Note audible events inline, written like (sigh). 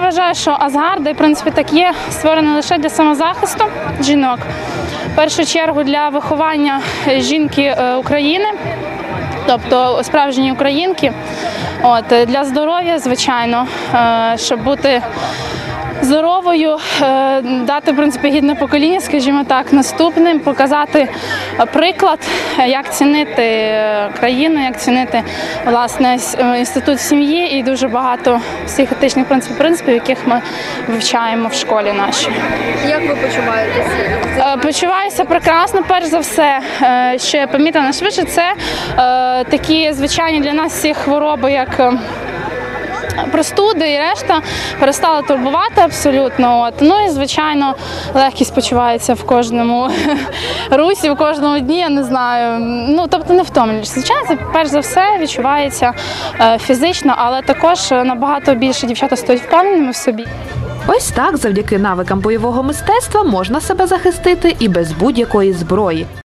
вважаю, що азгарди, в принципі, так є, створені лише для самозахисту жінок. В першу чергу для виховання жінки е, України, тобто справжньої українки. От, е, для здоров'я, звичайно, е, щоб бути здоровою, е, дати в принципі гідне покоління, скажімо так, наступним, показати е, приклад, е, як цінити країну, як цінити власне інститут сім'ї і дуже багато всіх етичних принципів, принципів, яких ми вивчаємо в школі нашій. Як ви почуваєтеся? Почуваюся прекрасно, перш за все, що я помітила найшвидше, це такі звичайні для нас всі хвороби, як. Простуди і решта перестали турбувати абсолютно. От. Ну і звичайно, легкість почувається в кожному (laughs) русі, в кожному дні, я не знаю. Ну тобто не втомлюєшся. Звичайно, це перш за все відчувається е, фізично, але також е, набагато більше дівчата стають впевненими в собі. Ось так, завдяки навикам бойового мистецтва, можна себе захистити і без будь-якої зброї.